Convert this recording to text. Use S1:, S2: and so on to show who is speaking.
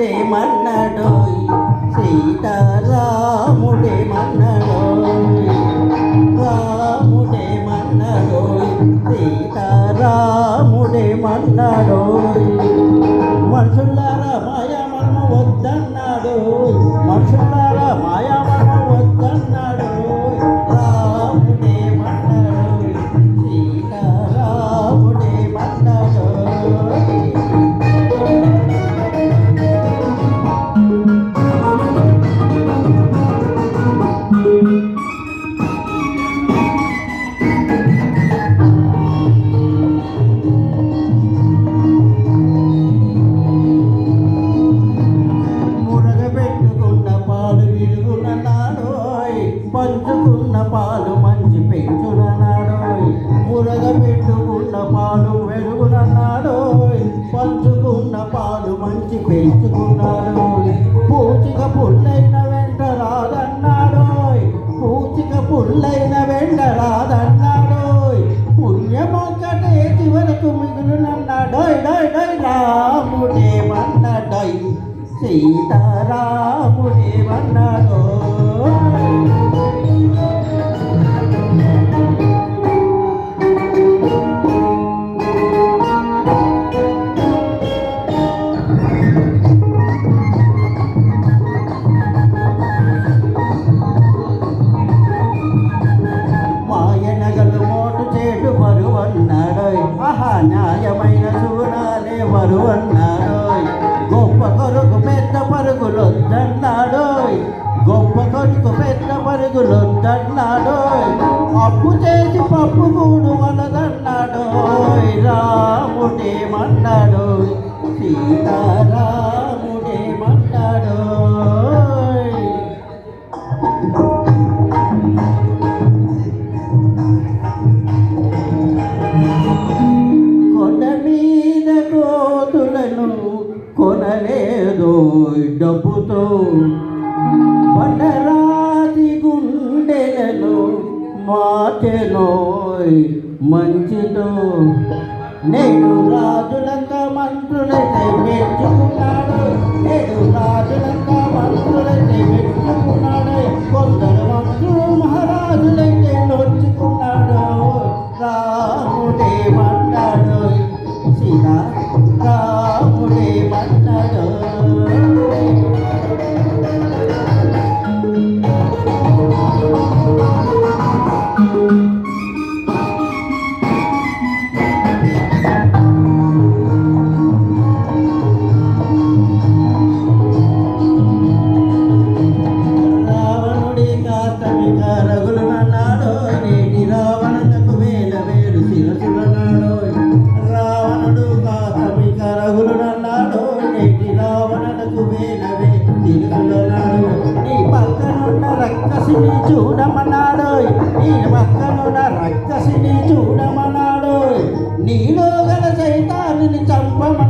S1: రాముడే మన్నడోయ్ సీతారాముడే మన్నడోయ్ రాముడే మన్నడోయ్ సీతారాముడే మన్నడోయ్. మనుషులారా పంచుకున్న పాలు మంచి పెంచునన్నాడు మురగ పెట్టుకున్న పాలు వెలుగునన్నాడు పంచుకున్న పాలు మంచి పెంచుకున్నాడు పూచిక పుల్లైన వెంట రాదన్నాడోయ్. పూచిక పుల్లైన వెంట రాదన్నాడోయ్. పుణ్యమొక్కటే చివరకు మిగులునన్నాడు డోయ్ డై రాముడే మన్నాడోయ్ న్యాయమైన సుగుణాలే బరువన్నాడోయ్ గొప్ప కొరకు పెద్ద పరుగులొద్దన్నాడోయ్ గొప్ప కొరకు పెద్ద పరుగులొద్దన్నాడోయ్ అప్పు చేసి పప్పు కూడు వలదన్నాడోయ్ రాముడేమన్నాడోయ్ సీతారా కొనలేదు డబ్బుతో. బండరాతి గుండెలను మాచెనోయ్ మంచితో. నేను రాజులంక మంత్రులైతే మెచ్చు నాడో నేటి రావణకు వేల వేరు రావణుడు కాకమిక రఘులు నాడో నేటి రావణకు వేల వేరు శిరసుల నాడు నీ పక్కనున్న రక్కసిని చూడమన్నాడు నీ పక్కనున్న రక్కసిని చూడమన్నాడు నీలో గల సైతాన్ని చంపమన్నాడు